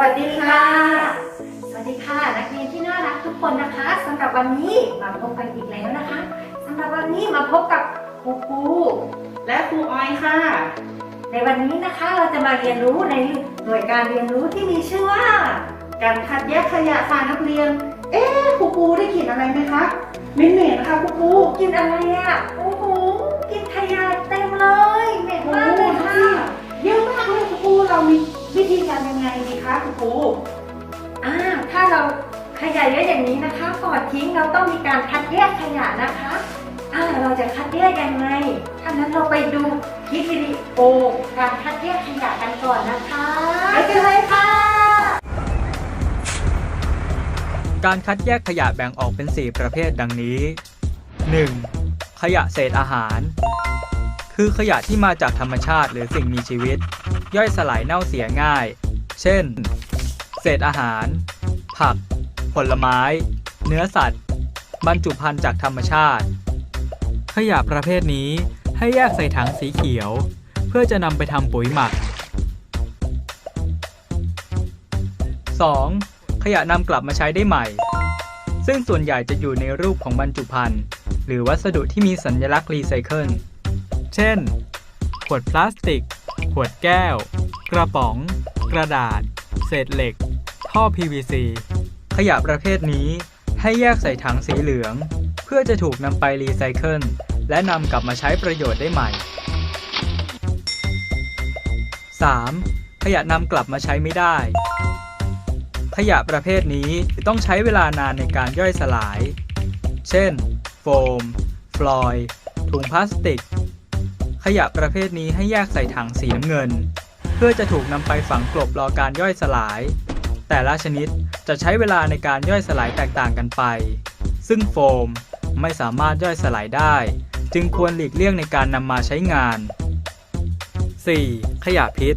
วัสดีค่ะ สวัสดีค่ะ นักเรียนที่น่ารักทุกคนนะคะสำหรับวันนี้มาพบกันอีกแล้วนะคะสำหรับวันนี้มาพบกับครูปูและครูออยค่ะ ในวันนี้นะคะเราจะมาเรียนรู้ในหน่วยการเรียนรู้ที่มีชื่อว่า การคัดแยกขยะค่ะนักเรียน เอ๊ะครูปูได้กลิ่นอะไรไหมคะเหม็นเหม็นๆค่ะครูปูกินอะไรอะโอ้โหกินขยะเต็มเลยเหม็น ดีคะครูปูอ่าถ้าเราขยะเยอะอย่างนี้นะคะก่อนทิ้งเราต้องมีการคัดแยกขยะนะคะอ่าเราจะคัดแยกยังไง ถ้านั้นเราไปดูคลิปวิดีโอการคัดแยกขยะกันก่อนนะคะไปกันเลยค่ะ การคัดแยกขยะแบ่งออกเป็น 4 ประเภทดังนี้ 1. ขยะเศษอาหาร คือขยะที่มาจากธรรมชาติหรือสิ่งมีชีวิต ย่อยสลายเน่าเสียง่าย เช่น เศษอาหาร ผัก ผลไม้ เนื้อสัตว์ บรรจุภัณฑ์จากธรรมชาติ ขยะประเภทนี้ให้แยกใส่ถังสีเขียว เพื่อจะนำไปทำปุ๋ยหมัก 2. ขยะนำกลับมาใช้ได้ใหม่ ซึ่งส่วนใหญ่จะอยู่ในรูปของบรรจุภัณฑ์ หรือวัสดุที่มีสัญลักษณ์รีไซเคิล เช่น ขวดพลาสติก ขวดแก้ว กระป๋อง กระดาษ เศษเหล็ก ท่อ PVC ขยะประเภทนี้ให้แยกใส่ถังสีเหลือง เพื่อจะถูกนำไปรีไซเคิลและนำกลับมาใช้ประโยชน์ได้ใหม่ 3. ขยะนำกลับมาใช้ไม่ได้ ขยะประเภทนี้ต้องใช้เวลานานในการย่อยสลาย เช่น โฟม ฟลอยด์ถุงพลาสติก ขยะประเภทนี้ให้แยกใส่ถังสีน้ำเงิน เพื่อจะถูกนำไปฝังกลบรอการย่อยสลาย แต่ละชนิดจะใช้เวลาในการย่อยสลายแตกต่างกันไป ซึ่งโฟมไม่สามารถย่อยสลายได้ จึงควรหลีกเลี่ยงในการนำมาใช้งาน 4. ขยะพิษ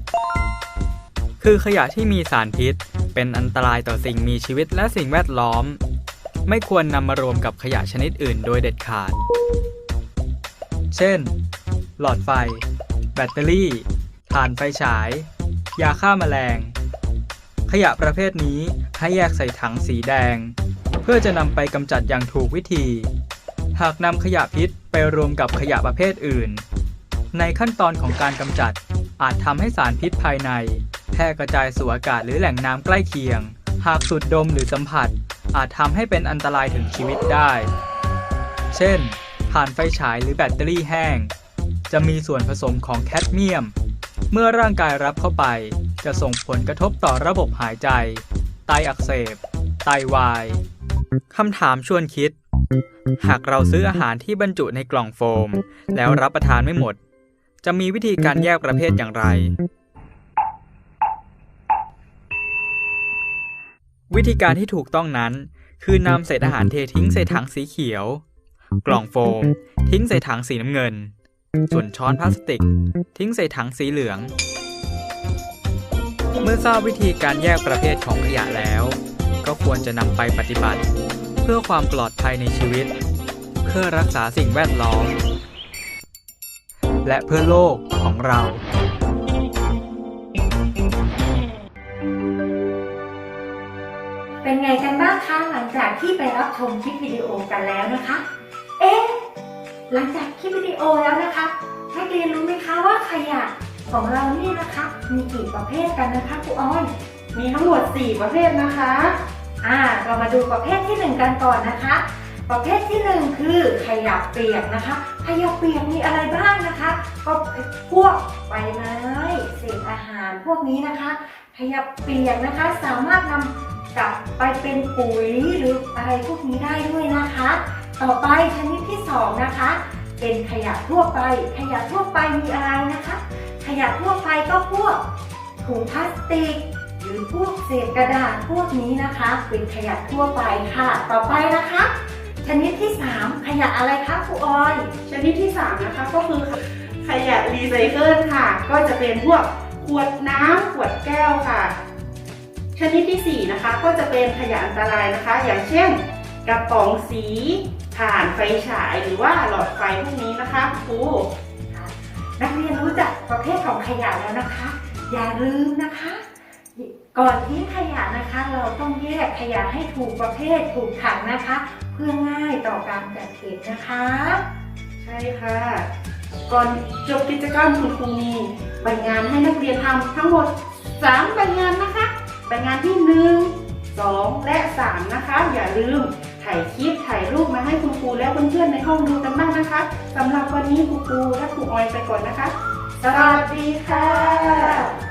คือขยะที่มีสารพิษ เป็นอันตรายต่อสิ่งมีชีวิตและสิ่งแวดล้อม ไม่ควรนำมารวมกับขยะชนิดอื่นโดยเด็ดขาด เช่น หลอดไฟ แบตเตอรี่ ถ่านไฟฉาย ยาฆ่าแมลง ขยะประเภทนี้ให้แยกใส่ถังสีแดง เพื่อจะนำไปกำจัดอย่างถูกวิธี หากนำขยะพิษไปรวมกับขยะประเภทอื่น ในขั้นตอนของการกำจัดอาจทำให้สารพิษภายใน แพร่กระจายสู่อากาศหรือแหล่งน้ำใกล้เคียง หากสูดดมหรือสัมผัส อาจทำให้เป็นอันตรายถึงชีวิตได้ เช่นถ่านไฟฉายหรือแบตเตอรี่แห้ง จะมีส่วนผสมของแคดเมียม เมื่อร่างกายรับเข้าไป จะส่งผลกระทบต่อระบบหายใจ ไตอักเสบ ไตวายคำถามชวนคิด หากเราซื้ออาหารที่บรรจุในกล่องโฟม แล้วรับประทานไม่หมด จะมีวิธีการแยกประเภทอย่างไร วิธีการที่ถูกต้องนั้น คือนำเศษอาหารเททิ้งใส่ถังสีเขียว กล่องโฟม ทิ้งใส่ถังสีน้ำเงิน ส่วนช้อนพลาสติก ทิ้งใส่ถังสีเหลือง เมื่อทราบวิธีการแยกประเภทของขยะแล้ว ก็ควรจะนำไปปฏิบัติ เพื่อความปลอดภัยในชีวิต เพื่อรักษาสิ่งแวดล้อม และเพื่อโลกของเราเป็นไงกันบ้างคะหลังจากที่ไปรับชมคลิปวิดีโอกันแล้วนะคะ เอ๊ะ หลังจากคลิปวิดีโอแล้วนะคะนักเรียนรู้ไหมคะว่าขยะ ของเรานี่นะคะ มีกี่ประเภทกันนะคะครูอ้อยมีทั้งหมด 4 ประเภทนะคะ อ่า เรามาดูประเภทที่หนึ่งกันก่อนนะคะ ประเภทที่หนึ่งคือขยะเปียกนะคะ ขยะเปียกมีอะไรบ้างนะคะ ก็พวกใบไม้เศษอาหารพวกนี้นะคะ ขยะเปียกนะคะสามารถนำกลับไปเป็นปุ๋ยหรืออะไรพวกนี้ได้ด้วยนะคะ ต่อไปชนิดที่สองนะคะ เป็นขยะทั่วไป ขยะทั่วไปมีอะไรนะคะ ขยะทั่วไปก็พวกถุงพลาสติก หรือพวกเศษกระดาษพวกนี้นะคะ เป็นขยะทั่วไปค่ะ ต่อไปนะคะ ชนิดที่ 3 ขยะอะไรคะครูออย ชนิดที่ 3 นะคะก็คือขยะรีไซเคิลค่ะ ก็จะเป็นพวกขวดน้ำขวดแก้วค่ะ ชนิดที่ 4 นะคะก็จะเป็นขยะอันตรายนะคะ อย่างเช่น กระป๋องสีถ่านไฟฉายหรือว่าหลอดไฟพวกนี้นะคะครู นักเรียนรู้จักประเภทของขยะแล้วนะคะ อย่าลืมนะคะ ก่อนทิ้งขยะนะคะ เราต้องแยกขยะให้ถูกประเภทถูกถังนะคะ เพื่อง่ายต่อการจัดเก็บนะคะ ใช่ค่ะ ก่อนจบกิจกรรมคุณครูมีใบงานให้นักเรียนทำทั้งหมด3ใบงานนะคะใบงานที่ 1 2 และ 3 นะคะ อย่าลืมถ่ายคลิปถ่ายรูปมาให้คุณครูและเพื่อนๆในห้องดูกันบ้าง นะคะสำหรับวันนี้ครูปูและครูออยไปก่อนนะคะ สวัสดีค่ะ